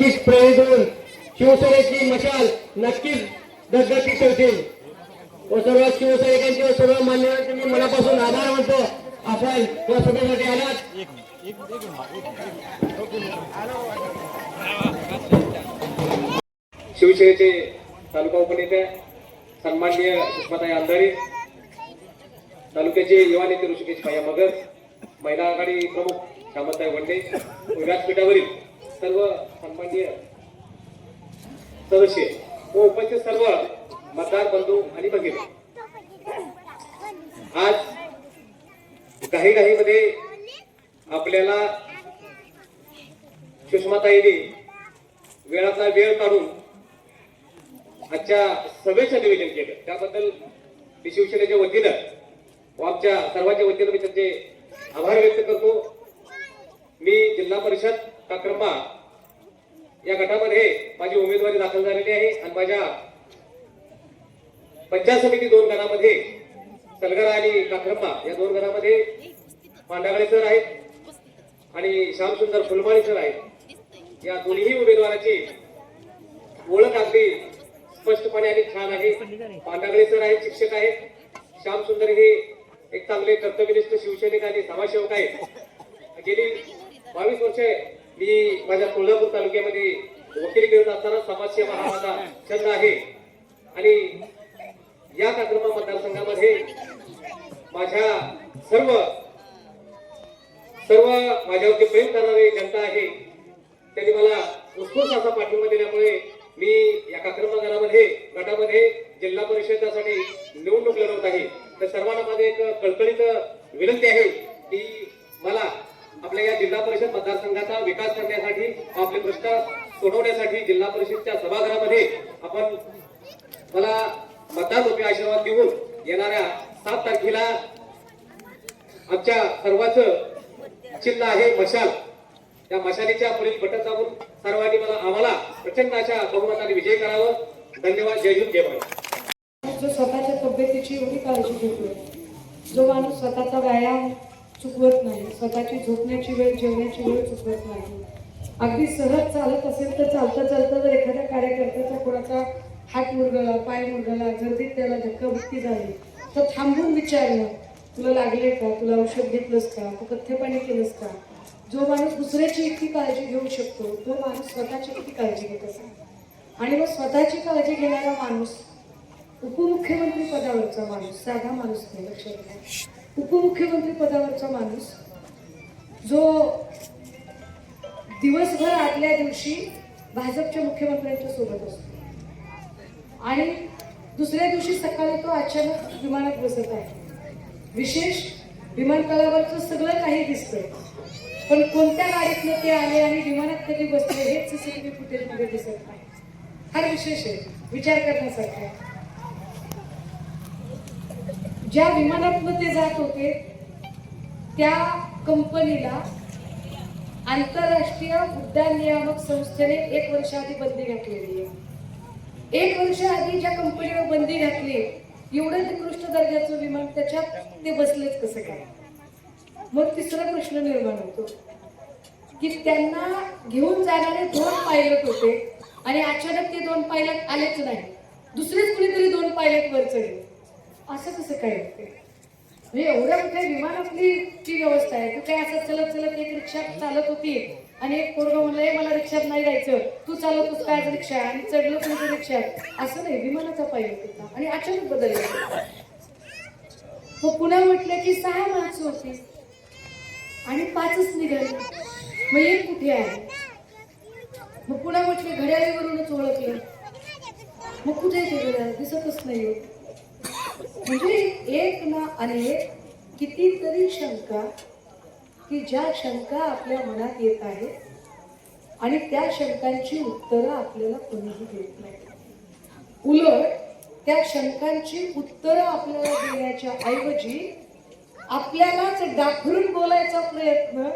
नक्कीच प्रेरित होऊन शिवसेनेची मशाल नक्कीच दगदगी ठेवतील. व सर्व शिवसैनिकांचे व सर्व मान्यवरांचे मी मनापासून आभार मानतो. आपण या सभेसाठी आलात. शिवसेनेचे तालुका उपनेते सन्माननीय सुषमाताई आमदारे तालुक्याचे युवा नेते ऋषिकेश भाया मगर महिला आघाडी प्रमुख श्यामताई वंडे व्यासपीठावरील सर्व सन्माननीय सदस्य व उपस्थित सर्व मतदार बंधू आणि भगिनी. आज काही काही मध्ये आपल्याला सुषमाताईने वेळातला वेळ काढून आजच्या सभेचं निवेदन केलं. त्याबद्दल मी शिवसेनेच्या वतीनं व आमच्या सर्वांच्या वतीनं मी त्यांचे आभार व्यक्त करतो. मी जिल्हा परिषद काक्रंबा या गटामध्ये माझी उमेदवारी दाखल झालेली आहे आणि माझ्या पंचायत समिती दोन गणामध्ये सलगरा आणि काक्रंबा या दोन गणामध्ये पांडागळे सर आहेत आणि श्यामसुंदर फुलमाळी सर आहेत. या दोन्ही उमेदवाराची ओळख अगदी स्पष्टपणे आणि छान आहे. पांडागळे सर आहेत शिक्षक आहेत. श्यामसुंदर हे एक चांगले कर्तव्यनिष्ठ शिवसैनिक आणि समाजसेवक आहेत. गेली बावीस वर्ष मी माझ्या तुळजापूर तालुक्यामध्ये वकिली करत असताना समाजसेवा हा माझा छंद आहे. आणि या काक्रमा मतदारसंघामध्ये माझ्या सर्व सर्व माझ्यावरती प्रेम करणारे जनता आहे. त्यांनी मला उत्स्फूर्त असा पाठिंबा दिल्यामुळे मी या काक्रमागळामध्ये गटामध्ये जिल्हा परिषदेसाठी निवडणूक लढवत आहे. तर सर्वांना माझी एक कळकळीत विनंती आहे की मला आपल्या या जिल्हा परिषद मतदारसंघाचा विकास करण्यासाठी आपले प्रश्न सोडवण्यासाठी जिल्हा परिषदच्या सभागृहामध्ये आपण मला मतदान रुपये आशीर्वाद देऊन येणाऱ्या सात तारखेला आमच्या सर्वांच चिन्ह आहे मशाल. त्या मशालीच्या पुढील बटन दाबून सर्वांनी मला आम्हाला प्रचंड अशा बहुमताने विजय करावं. धन्यवाद. जय हिंद जय भारत. जो स्वतःच्या तब्येतीची एवढी काळजी घेतो जो माणूस स्वतःचा व्यायाम चुकवत नाही. स्वतःची झोपण्याची वेळ जेवण्याची वेळ चुकवत नाही. अगदी सहज चालत असेल तर चालता चालता जर एखाद्या कार्यकर्त्याचा कोणाचा हात मुरगळा पाय मुरगळा गर्दीत त्याला धक्काबुक्की झाली तर थांबून विचारणं. तुला लागले का? तुला औषध घेतलंस का? तू कथ्यपाणी केलंस का? जो माणूस दुसऱ्याची इतकी काळजी घेऊ शकतो तो माणूस स्वतःची इतकी काळजी घेत असा आणि मग स्वतःची काळजी घेणारा माणूस उपमुख्यमंत्री पदावरचा माणूस साधा माणूस नाही लक्षात घ्या. उपमुख्यमंत्री पदावरचा माणूस जो दिवसभर आदल्या दिवशी भाजपच्या मुख्यमंत्र्यांच्या सोबत असतो. आणि दुसऱ्या दिवशी सकाळी तो अचानक विमानात बसत आहे. विशेष विमानतळावरचं सगळं काही दिसतंय. पण कोणत्या गाडीतनं ते आले आणि विमानात कधी बसले हेच सीसीटीव्ही फुटेजमध्ये दिसत नाही. फार विशेष आहे. विचार करण्यासारखा आहे. ज्या विमानातनं ते जात होते त्या कंपनीला आंतरराष्ट्रीय उड्डाण नियामक संस्थेने एक वर्षाआधी बंदी घातलेली आहे. एक वर्ष आधी ज्या कंपनीवर बंदी घातली एवढं निकृष्ट दर्जाचं विमान त्याच्यात ते बसलेच कसं काय? मग तिसरा प्रश्न निर्माण होतो की त्यांना घेऊन जाणारे दोन पायलट होते आणि अचानक ते दोन पायलट आलेच नाही दुसरेच कुणीतरी दोन पायलट वर चढले असं कसं काय म्हणजे एवढ्या मोठ्या विमानातली ची व्यवस्था आहे. तू काय असं चलत चलत एक रिक्षा चालत होती आणि एक पोरग म्हणलं मला रिक्षात नाही जायचं. तू चालवतोस काय रिक्षा? आणि चढलो कोणत्या रिक्षात असं नाही विमानाचा पाहिजे होता आणि अचानक बदल मग पुन्हा म्हटलं की सहा माणसं होती आणि पाचच निघाली. मग एक कुठे आहे? मग पुन्हा म्हटले घड्याळीवरूनच ओळखलं. मग कुठे ते घड्याळ? दिसतच नाही म्हणजे एक ना अनेक कितीतरी शंका की ज्या शंका आपल्या मनात येत आहेत आणि त्या शंकांची उत्तरं आपल्याला कोणीही देत नाही उलट त्या शंकांची उत्तरं आपल्याला देण्याच्या ऐवजी आपल्यालाच डाखरून बोलायचा प्रयत्न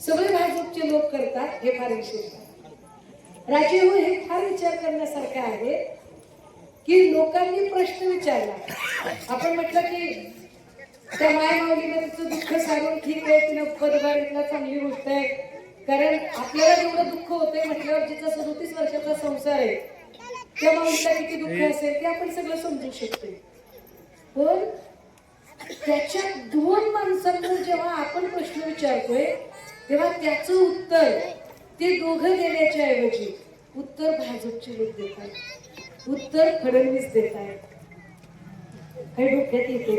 सगळे भाजपचे लोक करतात हे फार विशेष राजीव राजे हे फार विचार करण्यासारखे आहे की लोकांनी प्रश्न विचारला. आपण म्हटलं की त्या माय माऊलीनं तिचं दुःख सांगून ठीक आहे तिनं पदभार घेतला चांगली गोष्ट आहे. कारण आपल्याला जेवढं दुःख होतंय म्हटल्यावर जिचा सदोतीस वर्षाचा संसार आहे त्या माणसाला किती दुःख असेल ते आपण सगळं समजू शकतोय. पण त्याच्या दोन माणसांना जेव्हा आपण प्रश्न विचारतोय तेव्हा त्याचं उत्तर ते दोघं देण्याच्या ऐवजी उत्तर भाजपचे लोक देत आहेत उत्तर फडणवीस देत आहेत. काही डोक्यात येते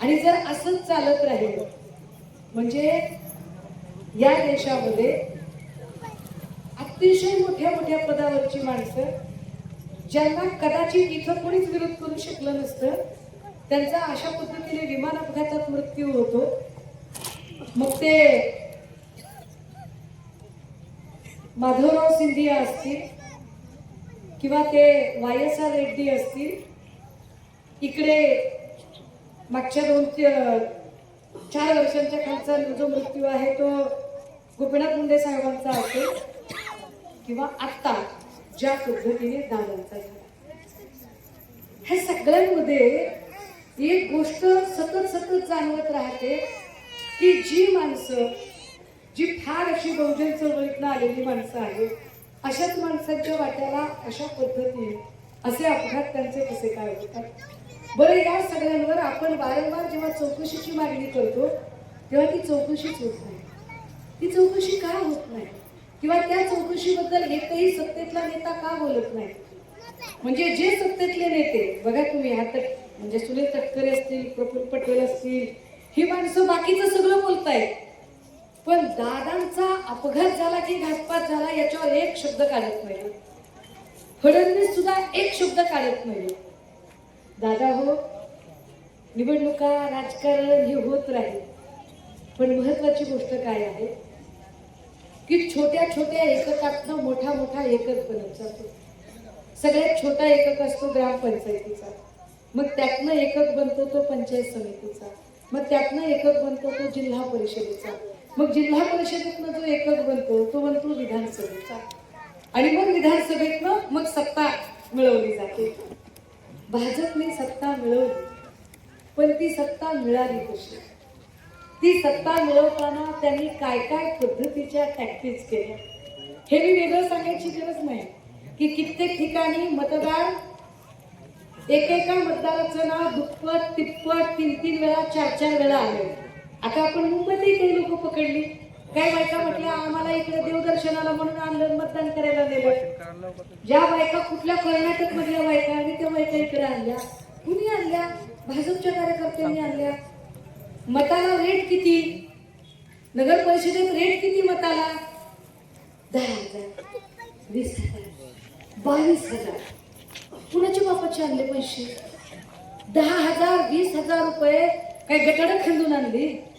आणि जर असंच चालत राहील म्हणजे या देशामध्ये अतिशय मोठ्या मोठ्या पदावरची माणसं ज्यांना कदाचित इथं कोणीच विरोध करू शकलं नसतं त्यांचा अशा पद्धतीने विमान अपघातात मृत्यू होतो. मग ते माधवराव सिंधिया असतील किंवा ते वाय एस आर रेड्डी असतील इकडे मागच्या दोन ते- चार वर्षांच्या खालचा जो मृत्यू आहे तो गोपीनाथ मुंडे साहेबांचा असेल किंवा आत्ता ज्या पद्धतीने दादांचा झाला. ह्या सगळ्यांमध्ये एक गोष्ट सतत सतत जाणवत राहते की जी माणसं जी फार अशी बहुजन चळवळीतनं आलेली माणसं आहेत अशाच माणसांच्या वाट्याला अशा पद्धतीने असे अपघात त्यांचे कसे काय होतात? बरं या सगळ्यांवर आपण वारंवार जेव्हा चौकशीची मागणी करतो तेव्हा ती चौकशीच होत नाही. ती चौकशी का होत नाही? किंवा त्या चौकशीबद्दल एकही सत्तेतला नेता का बोलत नाही? म्हणजे जे सत्तेतले नेते बघा तुम्ही आता म्हणजे सुनील तटकरे असतील प्रफुल्ल पटेल असतील ही माणसं बाकीचं सगळं बोलतायत. पण दादांचा अपघात झाला की घातपात झाला याच्यावर एक शब्द काढत नाही. फडणवीस सुद्धा एक शब्द काढत नाही. दादा हो निवडणुका राजकारण हे होत राहील. पण महत्वाची गोष्ट काय आहे? की छोट्या छोट्या एककातनं मोठा मोठा एकक बनत जातो सगळ्यात छोटा एकक असतो ग्रामपंचायतीचा. मग त्यातनं एकक बनतो तो पंचायत समितीचा. मग त्यातनं एकक बनतो तो जिल्हा परिषदेचा. मग जिल्हा परिषदेतनं जो एकक बनतो तो बनतो विधानसभेचा. आणि मग विधानसभेतनं मग सत्ता मिळवली जाते. भाजपने सत्ता मिळवली पण ती सत्ता मिळाली कशी? ती सत्ता मिळवताना त्यांनी काय काय पद्धतीच्या टॅक्टिक्स केल्या? हे मी वेगळं सांगायची गरज नाही की कित्येक ठिकाणी मतदार एकेका मतदाराचं नाव दुप्पट तिप्पट तीन तीन वेळा चार चार वेळा आले आता आपण मुंबईतही काही लोक पकडली. काय बायका म्हटल्या आम्हाला इकडे देवदर्शनाला म्हणून आणलं मतदान करायला नेलं. ज्या बायका कुठल्या कर्नाटक मधल्या बायका आणि त्या बायका इकडे आणल्या. कुणी आणल्या? भाजपच्या कार्यकर्त्यांनी आणल्या. मताला रेट किती? नगर परिषदेत रेट किती मताला? दहा हजार. वीस हजार. बावीस हजार. कुणाच्या बापाचे आणले पैसे? दहा हजार वीस हजार रुपये. काय गटाडं खंडून आणली?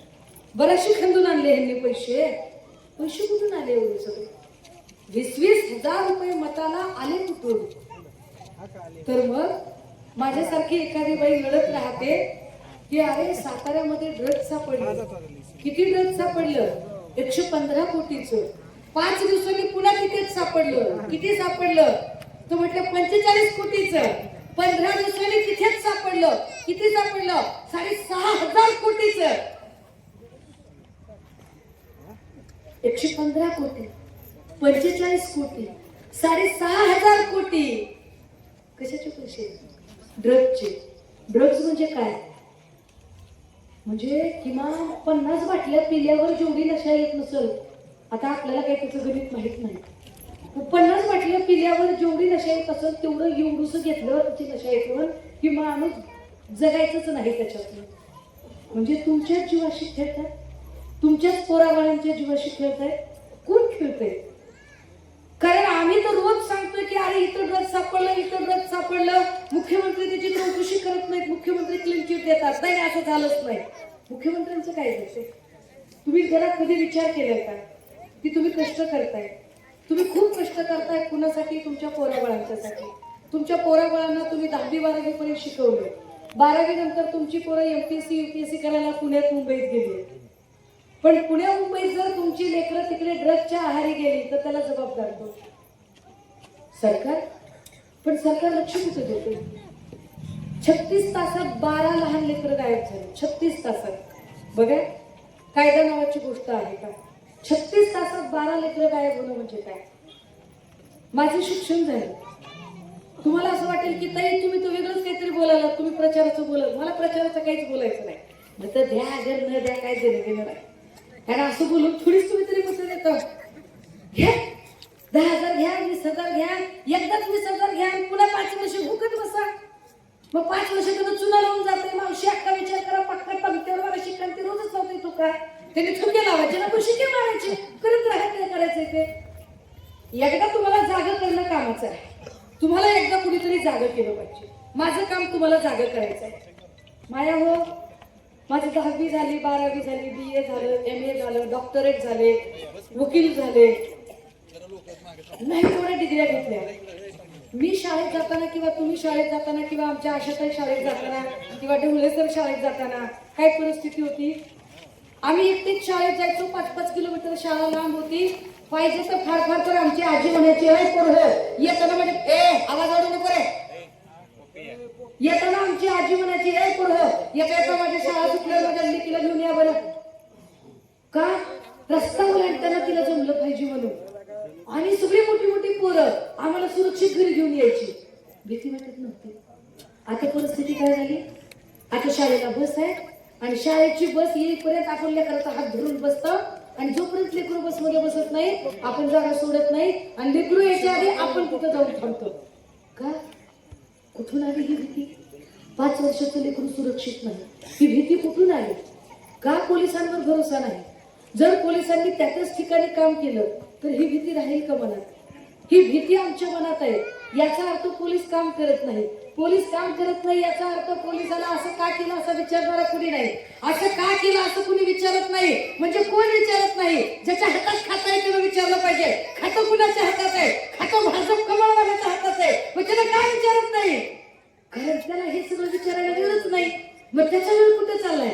बराचशी खंदून आणले ह्यांनी पैसे. पैसे कुठून आले एवढे सगळे? वीस वीस हजार रुपये मताला आले कुठून? तर मग माझ्यासारखी एखादी बाई लढत राहते की अरे साताऱ्यामध्ये ड्रग्ज सापडलं. किती ड्रग्ज सापडलं? एकशे पंधरा कोटीचं. पाच दिवसांनी पुन्हा तिथेच सापडलं? किती सापडलं? तो म्हटलं पंचेचाळीस कोटीचं. पंधरा दिवसांनी तिथेच सापडलं? किती सापडलं? साडेसहा हजार कोटीचं. एकशे पंधरा कोटी पंचेचाळीस कोटी साडेसहा हजार कोटी. कशाचे पैसे? ड्रग्जचे ड्रग्ज म्हणजे काय? म्हणजे किमान पन्नास बाटल्या पिल्यावर जेवढी नशा येत नसल आता आपल्याला काही त्याचं गणित माहीत नाही. पन्नास बाटल्या पिल्यावर जेवढी नशा येत असेल तेवढं एवढूस घेतलं त्याची नशा येत की माणूस जगायचंच नाही त्याच्यातून म्हणजे तुमच्याच जीवाशी खेळतात तुमच्याच पोराबाळांच्या जीवाशी खेळताय? कोण खेळतंय? कारण आम्ही तर रोज सांगतोय की अरे इथं ड्रग सापडलं इथं ड्रग सापडलं. मुख्यमंत्री त्याची चौकशी करत नाहीत. मुख्यमंत्री क्लीन चिट देतात. नाही असं झालंच नाही. मुख्यमंत्र्यांचं काय जाते तुम्ही घरात कधी विचार केलाय का? की तुम्ही कष्ट करताय? तुम्ही खूप कष्ट करताय कुणासाठी? तुमच्या पोराबाळांच्यासाठी. तुमच्या पोराबाळांना तुम्ही दहावी बारावीपर्यंत शिकवले बारावी नंतर तुमची पोरं एमपीएससी सी करायला पुण्यात मुंबईत गेली. पण पुणे मुंबईत जर तुमची लेकरं तिकडे ड्रगच्या आहारी गेली तर त्याला जबाबदार कोण? सरकार? पण सरकार लक्ष कुठे देते छत्तीस तासात बारा लहान लेकरं गायब झाले. छत्तीस तासात. बघा कायदा नावाची गोष्ट आहे का? छत्तीस तासात बारा लेकरं गायब होणं म्हणजे काय? माझं शिक्षण झालं. तुम्हाला असं वाटेल की ताई तुम्ही तो वेगळंच काहीतरी बोलायला तुम्ही प्रचाराचं बोलाल मला प्रचाराचं काहीच बोलायचं नाही. तर द्या अगर न द्या काय देणं घेणं नाही. कारण असं बोलून थोडीच तुम्ही तरी मत देता. दहा हजार घ्या वीस हजार घ्या. एकदाच वीस हजार घ्या पुन्हा पाच वर्ष भुकत बसा. मग पाच वर्ष कधी चुना लावून जाते मावशी अक्का विचार करा पक्का पंक्तीवर मला शिकण ते रोजच लावते तू का? त्यांनी थुके लावायचे ना पण शिके मारायचे. करत राहा काय करायचंय ते? एकदा तुम्हाला जागं करणं कामाचं आहे. तुम्हाला एकदा कुणीतरी जागं केलं पाहिजे. माझं काम तुम्हाला जागं करायचं आहे माया हो माझी दहावी झाली बारावी झाली बी ए झालं एम ए झालं डॉक्टरेट झाले वकील झाले. नाही तेवढ्या डिग्र्या घेतल्या. मी शाळेत जाताना किंवा तुम्ही शाळेत जाताना किंवा आमच्या आशाताई शाळेत जाताना किंवा ढवळेसर शाळेत जाताना काय परिस्थिती होती? आम्ही एकटेच शाळेत जायचो पाच पाच किलोमीटर शाळा लांब होती. पाहिजे तर फार फार तर आमची आजी म्हणायची "ऐ पोरं, येताना म्हणजे ए आवाज वाढू नको रे. येताना आमची आजी म्हणायची ए पुढं येता येता माझ्या शाळा सुटल्या माझ्या तिला घेऊन या बरं. का? रस्ता ओलांडताना तिला जमलं पाहिजे म्हणून. आणि सगळी मोठी मोठी पोरं आम्हाला सुरक्षित घरी घेऊन यायची. भीती वाटत नव्हती. आता परिस्थिती काय झाली? आता शाळेला बस आहे आणि शाळेची बस येईपर्यंत आपण लेकराचा हात धरून बसतो आणि जोपर्यंत लेकरू बसमध्ये बसत नाही आपण जागा सोडत नाही आणि लेकरू यायच्या आधी आपण कुठं जाऊन थांबतो. का? कुठून आली ही भीती? पाच वर्षाचं लेकरू सुरक्षित नाही. ही भीती कुठून आली? का पोलिसांवर भरोसा नाही? जर पोलिसांनी त्याच ठिकाणी काम केलं तर ही भीती राहील का मनात? ही भीती आमच्या मनात आहे. याचा अर्थ पोलीस काम करत नाही पोलीस काम करत नाही याचा अर्थ पोलिसाला असं का केलं असा विचारणारा कुणी नाही. असं का केलं असं कुणी विचारत नाही. म्हणजे कोण विचारत नाही? ज्याच्या हातात खातं आहे त्याला विचारलं पाहिजे. खातं कुणाच्या हातात आहे? खातं भाजप कमळवाल्याच्या हातात आहे. मग त्याला काय विचारत नाही? कारण त्याला हे सगळं विचारायला वेळच नाही. मग त्याचा वेळ कुठे चाललाय?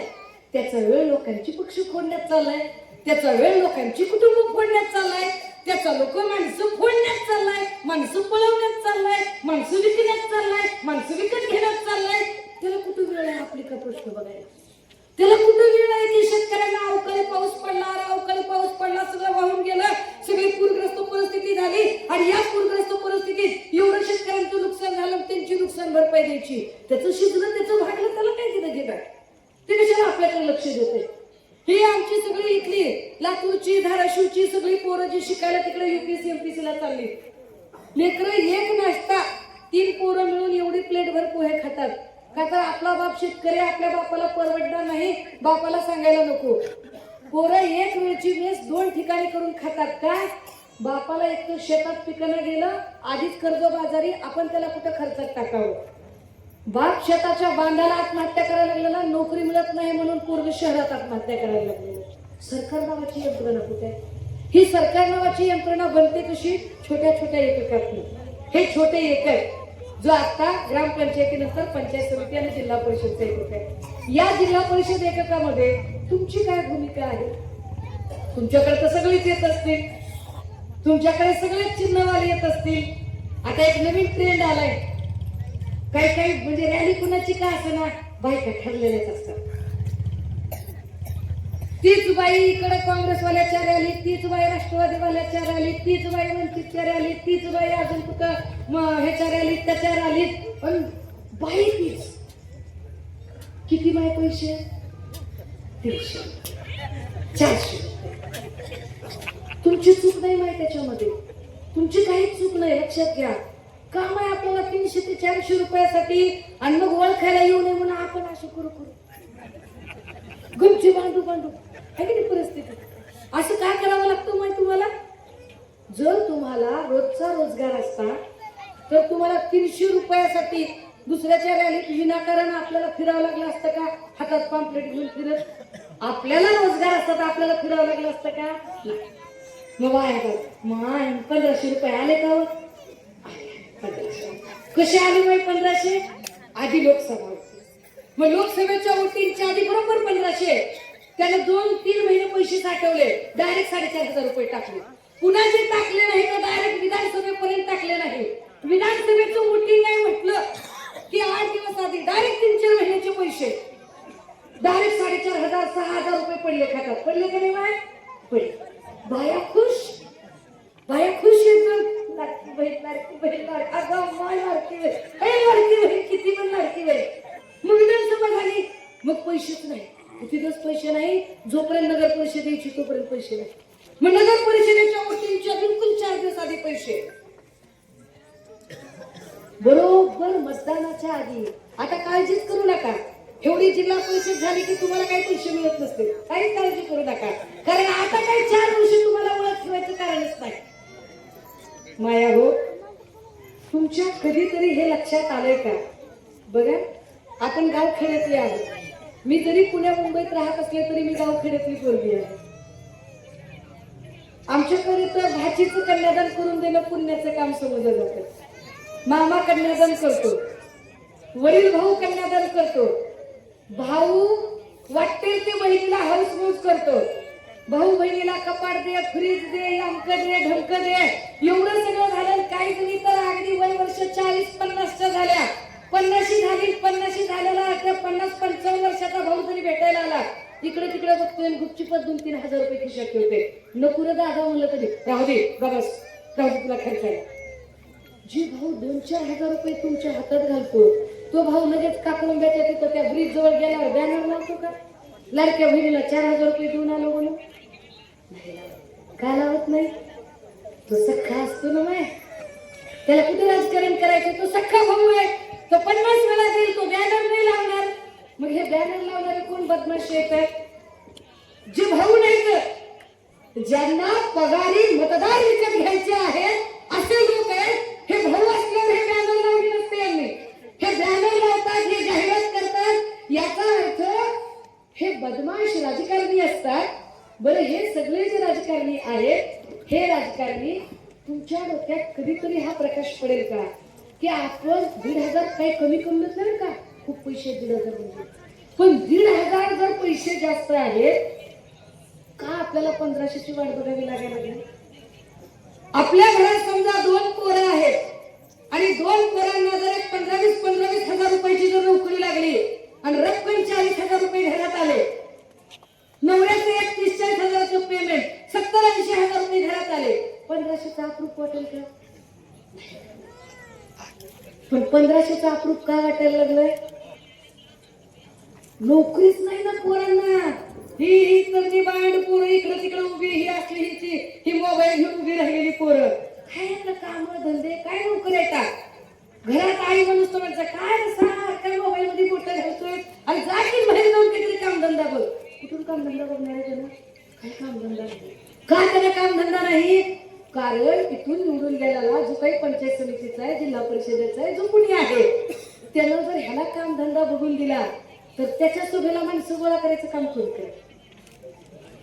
त्याचा वेळ लोकांची पक्ष फोडण्यात चाललाय. त्याचा वेळ लोकांची कुटुंब फोडण्यात चाललाय. त्याचा लोक माणसं फोडण्यात चाललाय माणसं पळवण्यात चाललाय माणसं विकण्यात चाललाय माणसं विकत घेण्यात चाललाय. त्याला कुठं वेळ आहे आपली का प्रश्न बघायला? त्याला कुठं वेळ आहे की शेतकऱ्यांना अवकाळी पाऊस पडला अवकाळी पाऊस पडला सगळं वाहून गेलं सगळी पूरग्रस्त परिस्थिती झाली आणि या पूरग्रस्त परिस्थितीत एवढं शेतकऱ्यांचं नुकसान झालं त्यांची नुकसान भरपाई द्यायची. त्याचं शिजलं त्याचं भागलं त्याला काय दिलं घेणार ते कशाला आपल्याकडे लक्ष देते ही आमची सगळी इथली लातूरची धाराशिवची सगळी पोरं जी शिकायला तिकडे युपीएससी एमपीसी ला चालली. लेकर एक नाश्ता तीन पोरं मिळून एवढी प्लेटभर पोहे खातात. का तर आपला बाप शेतकरी आपल्या बापाला परवडणार नाही बापाला सांगायला नको. पोरं एक वेळची मेस दोन ठिकाणी करून खातात. का बापाला एक तर शेतात पिकणं गेलं आधीच कर्ज बाजारी आपण त्याला कुठं खर्चात टाकावं? बाप शेताच्या बांधाला आत्महत्या करायला लागलेला नोकरी मिळत नाही म्हणून पूर्ण शहरात आत्महत्या करायला लागलेलं सरकार नावाची यंत्रणा कुठे? आहे? ही सरकार नावाची यंत्रणा बनते कशी? छोट्या छोट्या एककातून. हे छोटे एकक जो आता ग्रामपंचायतीनंतर पंचायत समिती आणि जिल्हा परिषदचा एकक आहे. या जिल्हा परिषद एककामध्ये तुमची काय भूमिका आहे? तुमच्याकडे तर सगळेच येत असतील. तुमच्याकडे सगळेच चिन्हवाले येत असतील. आता एक नवीन ट्रेंड आलाय. काही काही म्हणजे रॅली कुणाची का ना बायका ठरलेल्याच असतात तीच बाई इकडे काँग्रेसवाल्याच्या रॅली तीच बाई राष्ट्रवादीवाल्याच्या रॅली तीच बाई वंचितच्या रॅली तीच बाई अजून कुठं ह्याच्या रॅलीत त्याच्या रॅलीत. पण बाई तीच किती बाय पैसे? तीनशे. चारशे. तुमची चूक नाही माहिती त्याच्यामध्ये. तुमची काहीच चूक नाही लक्षात घ्या. काम आहे आपल्याला तीनशे ते चारशे रुपयासाठी. आणि मग ओळखायला येऊ नये म्हणून आपण असे करू करू. गमची बांधू बांधू. आहे की नाही परिस्थिती? असं काय करावं लागतं माहिती तुम्हाला? जर तुम्हाला रोजचा रोजगार असता तर तुम्हाला तीनशे रुपयासाठी दुसऱ्याच्या रॅलीत विनाकारण आपल्याला फिरावं लागलं असतं का? हातात पॉम्पलेट घेऊन फिरत. आपल्याला रोजगार असतात तर आपल्याला फिरावं लागलं असतं का? मग आहे का माय पंधराशे रुपये आले का हो? कसे आले वय पंधराशे? आधी लोकसभा. मग लोकसभेच्या वोटिंगच्या आधी बरोबर पंधराशे. त्याने दोन तीन महिने पैसे साठवले. डायरेक्ट साडेचार हजार रुपये टाकले. पुन्हा जे टाकले नाही तर डायरेक्ट विधानसभेपर्यंत टाकले नाही. विधानसभेचं वोटिंग नाही म्हटलं की आठ दिवस आधी डायरेक्ट तीन चार महिन्याचे पैसे. डायरेक्ट साडेचार हजार सहा हजार रुपये पडले खात्यात. पडले का नाही बाय पडले. बाया खुश? बाया खुश येतात लाडकी बहीण लाडकी बहीण अगं माय लाडकी बहीण. हे लाडकी बहीण किती पण लाडकी बहीण. मग विधानसभा झाली मग पैसेच नाही. किती दिवस पैसे नाही जोपर्यंत नगर परिषद यायची तोपर्यंत पैसे नाही. मग नगर परिषदेच्या वतींच्या बिलकुल चार दिवस आधी पैसे? बरोबर मतदानाच्या आधी. आता काळजीच करू नका. एवढी जिल्हा परिषद झाली की तुम्हाला काही पैसे मिळत नसते काही काळजी करू नका. कारण आता काही चार वर्ष तुम्हाला ओळख ठेवायचं कारणच नाही. माया हो. तुमच्या कधीतरी हे लक्षात आलंय का? बघा आपण गाव खेड्यातले आहोत. मी जरी पुण्या मुंबईत राहत असले तरी मी गाव खेड्यातली पोरगी आहे. आमच्याकडे तर भाचीचं कन्यादान करून देणं पुण्याचं काम समजलं जातं. मामा कन्यादान करतो. वडील भाऊ कन्यादान करतो. भाऊ वाटते ते बहिणीला हाऊस मूज करतो. भाऊ बहिणीला कपाट दे फ्रीज दे अंक दे ढंक दे. एवढं सगळं झालं काही जणी तर अगदी वय वर्ष चाळीस पन्नासच्या झाल्या. पन्नाशी झाली पन्नाशी झालेला आता पन्नास पंचावन्न वर्षाचा भाऊ जरी भेटायला आला. इकडे तिकडे बघतोय आणि दोन तीन हजार रुपये खिशात ठेवते. नको रे दादा म्हणलं तरी. राहू दे बघस राहू दे तुला खर्चायला जी भाऊ दोन चार हजार रुपये तुमच्या हातात घालतो तो भाऊ लगेच काकलंब्याच्या तिथं त्या ब्रिज जवळ गेल्यावर बॅनर लावतो का? लाडक्या बहिणीला चार हजार रुपये देऊन आलो म्हणून. का लावत नाही? तो सख्खा असतो ना माय. त्याला कुठे राजकारण करायचं? तो सख्खा भाऊ आहे. तो पन्नास वेळा देईल तो बॅनर नाही लावणार. मग हे बॅनर लावणारे कोण बदमाश येत आहे जे भाऊ नाही तर ज्यांना पगारी मतदार विकत घ्यायचे आहेत असे लोक आहेत. हे भाऊ असल्यावर हे बॅनर लावली नसते यांनी. हे बॅनर लावतात हे जाहिरात करतात. याचा अर्थ हे बदमाश राजकारणी असतात बरं हे सगळे जे राजकारणी आहेत हे राजकारणी तुमच्या डोक्यात कधीतरी हा प्रकाश पडेल का? की आपण दीड हजार काही कमी कमवत नाही का? खूप पैसे दीड हजार म्हणजे. पण दीड हजार जर पैसे जास्त आहेत का आपल्याला पंधराशेची वाट बघावी लागायला लागेल? आपल्या घरात समजा दोन पोरं आहेत आणि दोन पोरांना जर एक पंधरा वीस पंधरा वीस हजार रुपयाची जर नोकरी लागली आणि रक्कम चाळीस हजार रुपये घरात आले नवऱ्याचे एक तीस चाळीस हजाराचं पेमेंट सत्तर ऐंशी हजार रुपये घरात आले. पंधराशेचा अप्रूप वाटेल का? पण पंधराशेचा अप्रूप का वाटायला लागलंय? नोकरीच नाही ना पोरांना. ही ही तर ती बांड पोरं इकडे तिकडे उभी ही असली हिची ही मोबाईल घेऊन उभी राहिलेली पोरं. काय ना काम धंदे? काय नोकरी येतात घरात आई म्हणून तो म्हणता काय सारखा मोबाईल मध्ये बोट घालतोय? आणि जागी बाहेर जाऊन काहीतरी काम धंदा बघ. कुठून काम धंदा बघणार आहे त्याला? काही काम धंदा? नाही का त्याला काम धंदा नाही? कारण इथून निवडून गेलेला जो काही पंचायत समितीचा आहे जिल्हा परिषदेचा आहे जो कुणी आहे त्यानं जर ह्याला काम धंदा बघून दिला तर त्याच्या शोभेला माणसं गोळा करायचं काम कोण करेल?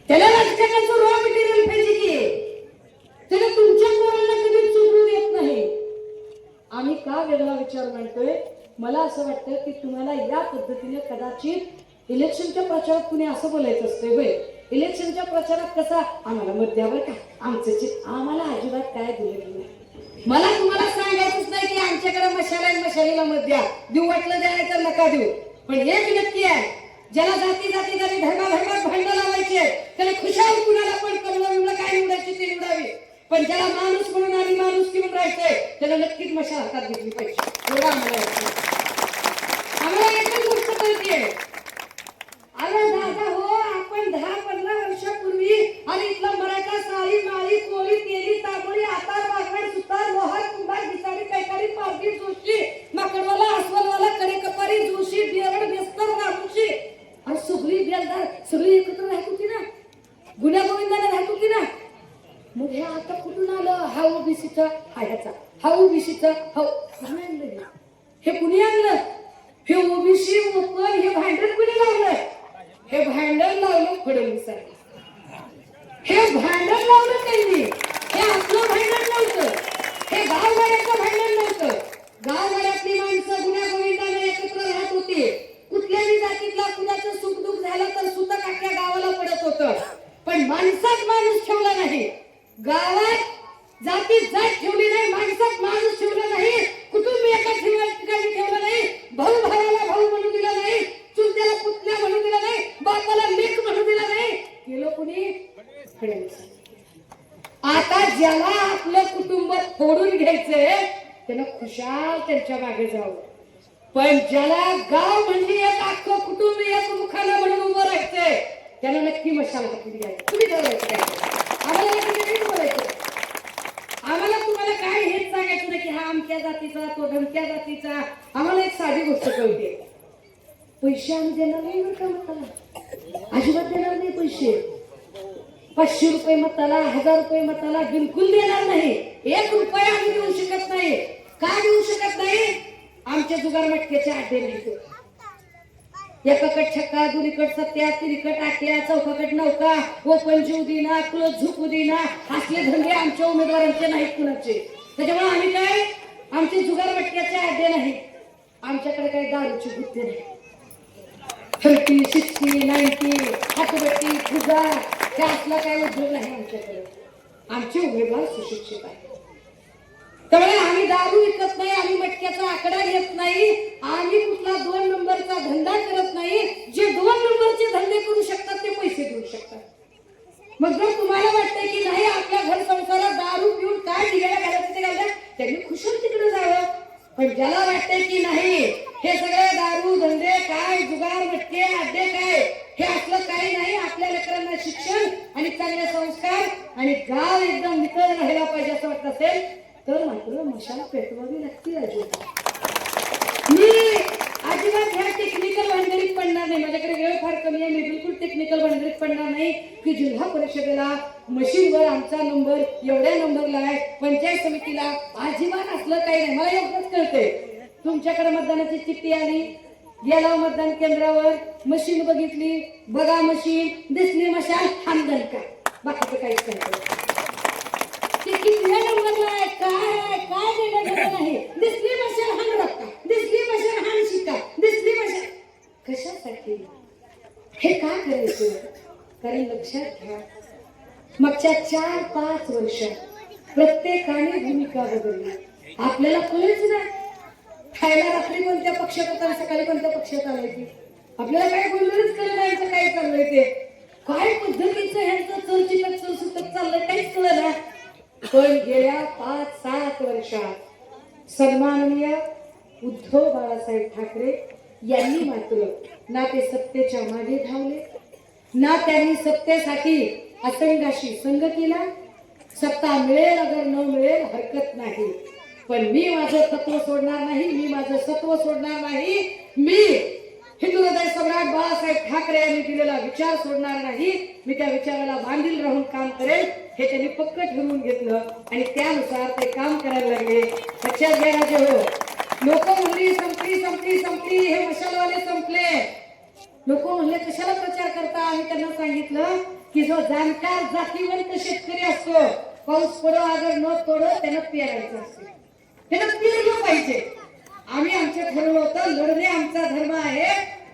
त्याला राजकारणाचं रॉ मटेरियल पाहिजे की? त्याला तुमच्या पोरांना कधी चुकू देत नाही. आम्ही का वेगळा विचार मांडतोय? मला असं वाटतं की तुम्हाला या पद्धतीने कदाचित इलेक्शनच्या प्रचारात कुणी असं बोलायचं असतंय होय? इलेक्शनच्या प्रचारात कसा? आम्हाला मत द्यावं का. आमचं चित आम्हाला अजिबात काय दिलं नाही. मला तुम्हाला सांगायचंच नाही की आमच्याकडे मशाला आणि मशालीला मत द्या. देऊ वाटलं द्या तर नका देऊ. पण एक नक्की आहे. ज्याला जाती जाती जाती धर्मा धर्मात लावायची आहे त्याला खुशाल कुणाला पण कमला विमला काय निवडायची ते निवडावी पण ज्याला माणूस म्हणून आणि माणूस की म्हणून राहायचंय त्याला नक्कीच मशाल हातात घेतली पाहिजे. एवढा आम्हाला वाटतं. आम्हाला एकच गोष्ट कळतीये. अरे दादा हो आपण दहा पंधरा वर्षापूर्वी आणि इथला मराठा साळी माळी कोळी तेली तांबोळी आता वाघड सुतार लोहार कुंभार भिसारी कैकारी पारधी ज्याला आपलं कुटुंब फोडून घ्यायचंय त्यानं खुशाल त्यांच्या मागे जावं. पण ज्याला गाव म्हणजे एक अख्खं कुटुंब एक मुखाला म्हणून उभं राहायचंय त्याला नक्की मशाल हातून तुम्ही ठरवायचं आम्हाला आम्हाला तुम्हाला काय हेच सांगायचं ना की हा आमच्या जातीचा तो धमक्या जातीचा. आम्हाला एक साधी गोष्ट कळते पैसे आम्ही देणार नाही बरं का मला अजिबात देणार नाही पैसे. पाचशे रुपये मताला हजार रुपये मताला बिलकुल देणार नाही. एक रुपया आम्ही देऊ शकत नाही. का देऊ शकत नाही? आमच्या जुगार मटक्याचे अड्डे नाही एकाकड छक्का दुरीकड सत्या तिरीकट आट्या चौकाकड नौका. ओपन जीव दिना क्लोज झुकू दिना असले धंदे आमच्या उमेदवारांचे नाहीत कुणाचे. त्याच्यामुळे आम्ही काय? आमचे जुगार मटक्याचे अड्डे नाही. आमच्याकडे काही दारूची बुद्धी नाही. थर्टी सिक्स्टी नाईन्टी हातबट्टी फुजा त्या असला काय उद्योग नाही आमच्याकडे. आमचे उमेदवार सुशिक्षित आहे त्यामुळे आम्ही दारू विकत नाही आम्ही मटक्याचा आकडा घेत नाही आम्ही कुठला दोन नंबरचा धंदा करत नाही. जे दोन नंबरचे धंदे करू शकतात ते पैसे देऊ शकतात. मग जर तुम्हाला वाटतंय की नाही आपल्या घर संसारात दारू पिऊन काय निघायला घालायचं ते घालतात त्यांनी खुशून तिकडे जावं. पण ज्याला वाटते की नाही हे सगळे दारू धंदे काय जुगार मटके अड्डे काय हे असलं काही नाही. आपल्या लेकरांना शिक्षण आणि चांगले संस्कार आणि गाव एकदम नितळ राहायला पाहिजे असं वाटत असेल तर मात्र मशाला पेटवावी लागते अजून मी अजिबात ह्या टेक्निकल भानगडीत पडणार नाही. माझ्याकडे वेळ फार कमी आहे. मी बिलकुल टेक्निकल भानगडीत पडणार नाही. की जिल्हा परिषदेला मशीनवर आमचा नंबर एवढ्या नंबरला आहे. पंचायत समितीला अजिबात असलं काही नाही. मला एवढंच कळतंय. तुमच्याकडे मतदानाची चिठ्ठी आली. गेला मतदान केंद्रावर. मशीन बघितली. बघा मशीन दिसली मशाल. हानदन का बाकीचं काहीच नाही कितव्या नंबरला आहे काय आहे? काय देणं घेणं दिसली दिसली शिका दिसली कशासाठी? हे का करायचं? कारण लक्षात घ्या. मागच्या चार पाच वर्षात प्रत्येकाने भूमिका बदलली. आपल्याला कळच नाही खायला रात्री कोणत्या पक्षात होता? सकाळी कोणत्या पक्षात आलाय आपल्याला काय गोंधळच कळलं यांचं काय चाललंय ते? काय पद्धतीचं ह्यांचं चलचिकट चलसुटत चाललंय काहीच कळलं ना पण गेल्या पाच सात वर्षात. सन्माननीय उद्धव बाळासाहेब ठाकरे यांनी मात्र ना ते सत्तेच्या मागे धावले. ना त्यांनी सत्तेसाठी असंघाशी संघ केला. सत्ता मिळेल अगर न मिळेल हरकत नाही. पण मी माझं तत्व सोडणार नाही मी माझं सत्व सोडणार नाही मी हिंदू हृदय सम्राट बाळासाहेब ठाकरे यांनी दिलेला विचार सोडणार नाही. मी त्या विचाराला बांधील राहून काम करेल हे त्यांनी पक्क ठरवून घेतलं आणि त्यानुसार ते काम करायला लागले. लक्षात घ्या राजे हो. लोक म्हणली संपली संपली संपली. हे मशालवाले संपले. लोक म्हणले कशाला प्रचार करता? आम्ही त्यांना सांगितलं की जो जाणकार जातीवंत शेतकरी असतो पाऊस पडो आगर न तोडो त्यानं पेरायचं असतं. त्यानं पेरलं पाहिजे. आम्ही आमचं ठरवलं होतं लढणे आमचा धर्म आहे.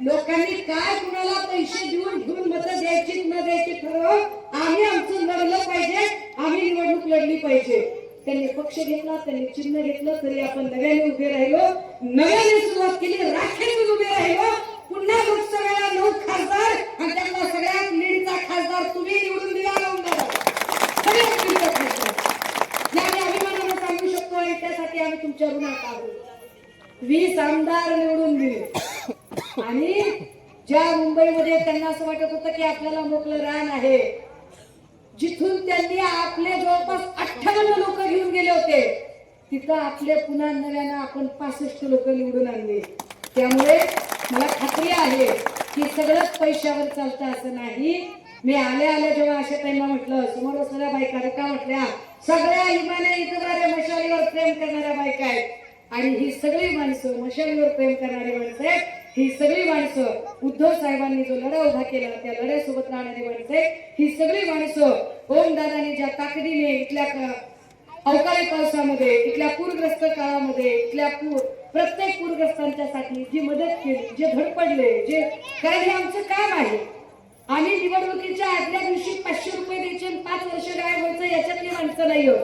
लोकांनी काय कुणाला पैसे देऊन घेऊन मत द्यायची न द्यायची ठरव आम्ही आमचं लढलं पाहिजे आम्ही निवडणूक लढली पाहिजे. त्यांनी पक्ष घेतला त्यांनी चिन्ह घेतलं तरी आपण नव्याने उभे राहिलो. नव्याने सुरुवात केली राखेने उभे राहिलो. पुन्हा लोकसभेला नऊ खासदार आणि त्यातला सगळ्यात लीडचा खासदार तुम्ही निवडून दिला आमदार सगळ्यात लीडचा खासदार या आम्ही अभिमानानं सांगू शकतो आणि त्यासाठी आम्ही तुमच्या ऋणात आहोत वीस आमदार निवडून दिले. आणि ज्या मुंबईमध्ये त्यांना असं वाटत होतं की आपल्याला मोकळं रान आहे जिथून त्यांनी आपले जवळपास अठ्ठावन्न लोक घेऊन गेले होते तिथं आपले पुन्हा नव्यानं आपण पासष्ट लोक निवडून आणले. त्यामुळे मला खात्री आहे की सगळंच पैशावर चालतं असं नाही. मी आले आले जेव्हा अशा टाइमला म्हटलं समोर बसलेल्या बायका का म्हटल्या? सगळ्या हिमाने इतरारे मशालीवर प्रेम करणाऱ्या बायका आहेत. आणि ही सगळी माणसं मशालीवर प्रेम करणारी माणसं आहेत. ही सगळी माणसं उद्धव साहेबांनी जो लढा उभा केला त्या लढ्यासोबत राहणारी माणसं आहेत. ही सगळी माणसं ओमदादांनी ज्या ताकदीने इथल्या अवकाळी पावसामध्ये इथल्या पूरग्रस्त काळामध्ये इथल्या पूर प्रत्येक पूरग्रस्तांच्यासाठी जी मदत केली जे धडपडले जे कारण हे आमचं काम आहे. आम्ही निवडणुकीच्या आदल्या दिवशी पाचशे रुपये द्यायचे आणि पाच वर्ष गायब व्हायचं याच्यातली माणसं नाही हो.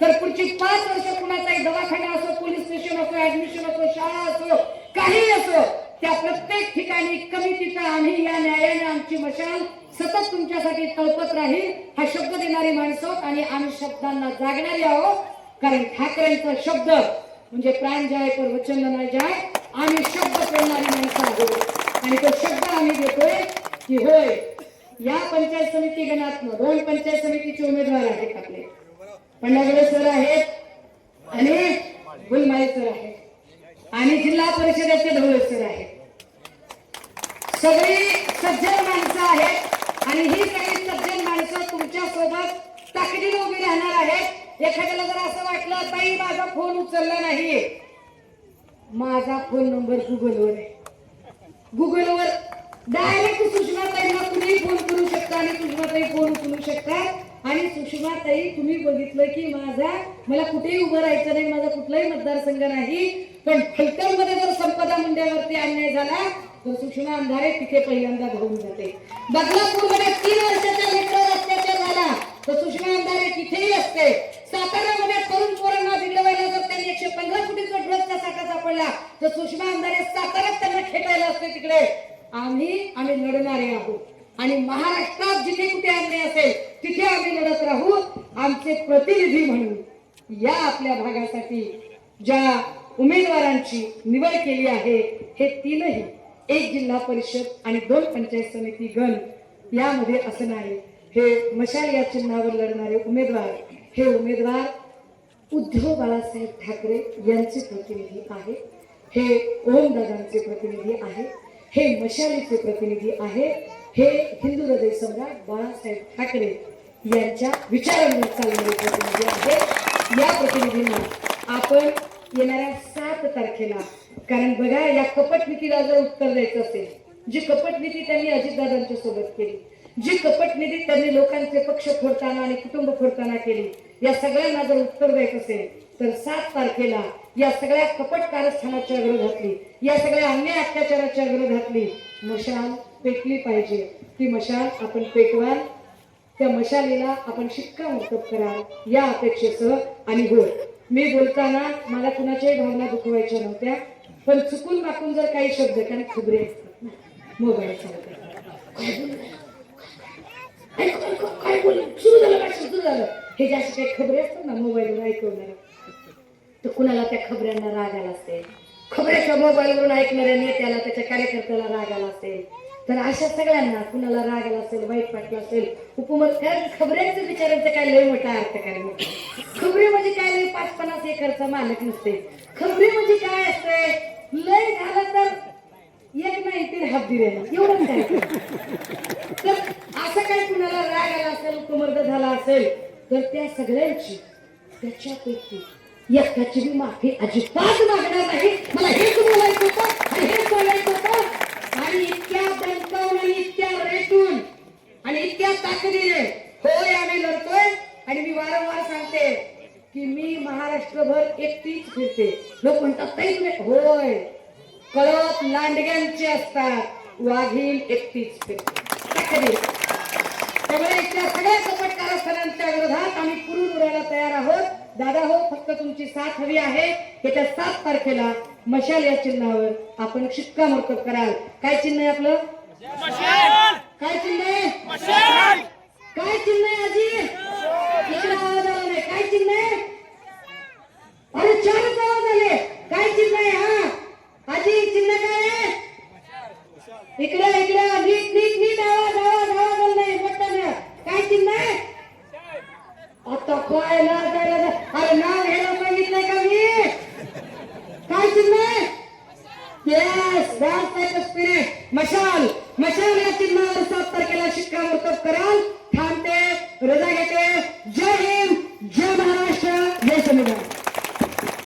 तर पुढची पाच वर्ष कुणाचाही दवाखाना असो पोलीस स्टेशन असो ऍडमिशन असो शाळा असो काही असो त्या प्रत्येक ठिकाणी कमी तिथं आम्ही या न्यायाने आमची मशाल सतत तुमच्यासाठी तळपत राहील हा शब्द देणारी माणसं आणि आम्ही शब्दांना जागणारी आहोत. कारण ठाकरेंचा शब्द म्हणजे प्राण जाय पर वचन नाही जाय आम्ही शब्द करणारी माणसं आहोत. आणि तो शब्द आम्ही देतोय की होय या पंचायत समिती गणातनं दोन पंचायत समितीचे उमेदवार आहेत आपले. पंढरगडे सर आहेत आणि गुलमाई सर आहेत. आणि जिल्हा परिषदेचे ढवळे सर आहेत. सगळी सज्जन माणसं आहेत आणि ही सगळी सज्जन माणसं तुमच्यासोबत ताकदीने उभी राहणार आहेत. एखाद्याला जर असं वाटलं ताई माझा फोन उचलला नाहीये माझा फोन नंबर गुगलवर आहे. गुगलवर डायरेक्ट सूचना सुषमाताईंना तुम्ही फोन करू शकता आणि सुषमाताई फोन उचलू शकतात आणि सुषमाताई तुम्ही बघितलं की माझा मला कुठेही उभं राहायचं नाही माझा कुठलाही मतदारसंघ नाही. पण फलटणमध्ये जर संपदा मुंड्यावरती अन्याय झाला तर सुषमा अंधारे तिथे पहिल्यांदा धावून जाते. बदलापूरमध्ये तीन वर्षाच्या लेकरावर अत्याचार झाला तर सुषमा अंधारे तिथेही असते. साताऱ्यामध्ये तरुण पोरांना बिघडवायला जर त्यांनी एकशे पंधरा कोटीचा ड्रग्जचा साठा सापडला तर सुषमा अंधारे साताऱ्यात त्यांना खेटायला असते तिकडे. आम्ही आम्ही लढणारे आहोत. आणि महाराष्ट्रात जिथे कुठे अन्याय असेल तिथे आम्ही लढत राहू आमचे प्रतिनिधी म्हणून. या आपल्या भागासाठी ज्या उमेदवारांची निवड केली आहे हे तीनही एक जिल्हा परिषद आणि दोन पंचायत समिती गण यामध्ये असं नाही हे मशाल या चिन्हावर लढणारे उमेदवार हे उमेदवार उद्धव बाळासाहेब ठाकरे यांचे प्रतिनिधी आहे हे ओमदादांचे प्रतिनिधी आहे हे मशालीचे प्रतिनिधी आहे हे हिंदू हृदय सम्राट बाळासाहेब ठाकरे यांच्या विचारांवर चालणारे प्रतिनिधी आहे. या प्रतिनिधींना आपण येणाऱ्या सात तारखेला कारण बघा या कपटनीतीला जर उत्तर द्यायचं असेल जी कपटनीती त्यांनी अजितदादांच्या सोबत केली जी कपटनीती त्यांनी लोकांचे पक्ष फोडताना आणि कुटुंब फोडताना केली या सगळ्यांना जर उत्तर द्यायचं असेल तर सात तारखेला या सगळ्या कपट कारस्थानाच्या विरोधातली या सगळ्या अन्याय अत्याचाराच्या विरोधातली मशाल पेटली पाहिजे. ती मशाल आपण पेटवाल त्या मशालीला आपण शिक्कामोर्तब कराल या अपेक्षेसह आणि हो मी बोलताना मला कुणाच्याही भावना दुखवायच्या नव्हत्या पण चुकून माकून जर काही शब्द कारण खबरे असतात. ना मोबाईल काय सुरू झालं काय सुरू झालं. हे जे असे काही खबरे असतात ना मोबाईलवर ऐकवणार तर कुणाला त्या खबऱ्यांना राग आला असेल? खबऱ्याच्या मोबाईलवरून ऐकणाऱ्या नेत्याला त्याच्या कार्यकर्त्याला राग आला असेल? तर अशा सगळ्यांना कुणाला राग आला असेल वाईट वाटलं असेल? उपमत कारण खबऱ्यांचं बिचारांचं काय लय मोठा अर्थ काय खबरे खबरी म्हणजे काय? लय पाच पन्नास एकरचा मालक नसते. खबरे म्हणजे काय असते? लय झालं तर एक नाही तीन हात दिले एवढं काय तर असं काय कुणाला राग आला असेल उपमर्द झाला असेल? तर त्या सगळ्यांची त्याच्यापैकी एकाची मी माफी अजिबात मागणार नाही मला हेच बोलायचं होतं आणि हेच बोलायचं होतं आणि इतक्या बंकावून आणि इतक्या रेटून आणि इतक्या ताकदीने होय आम्ही लढतोय. आणि मी वारंवार सांगते की मी महाराष्ट्रभर एकटीच फिरते. लोक म्हणतात ताई तुम्ही होय. कळप लांडग्यांचे असतात. वाघील एकटीच फिरते. ताकदी त्यामुळे इथल्या सगळ्या सपटकार विरोधात आम्ही पुरून उडायला तयार आहोत. दादा हो फक्त तुमची साथ हवी आहे. येत्या सात तारखेला मशाल या चिन्हावर आपण शिक्कामोर्तब कराल. काय चिन्ह आहे आपलं? काय चिन्ह आहे? काय चिन्ह आहे आजी? इकडे आवाज आला नाही. काय चिन्ह आहे? अरे चारच आवाज आले. काय चिन्ह आहे हा? आजी चिन्ह काय आहे? इकडे इकडे. नीट नीट नीट आवाज आला नाही मोठ्यानं काय चिन्ह आहे आता काय ना काय अरे नाव घ्यायला सांगितलंय का मी? काय चिन्ह? येस दॅट्स स्पिरिट मशाल. मशाल या चिन्हावर सात तारखेला शिक्कामोर्तब कराल. थांबते रजा घेते. जय हिंद जय महाराष्ट्र. जय संविधान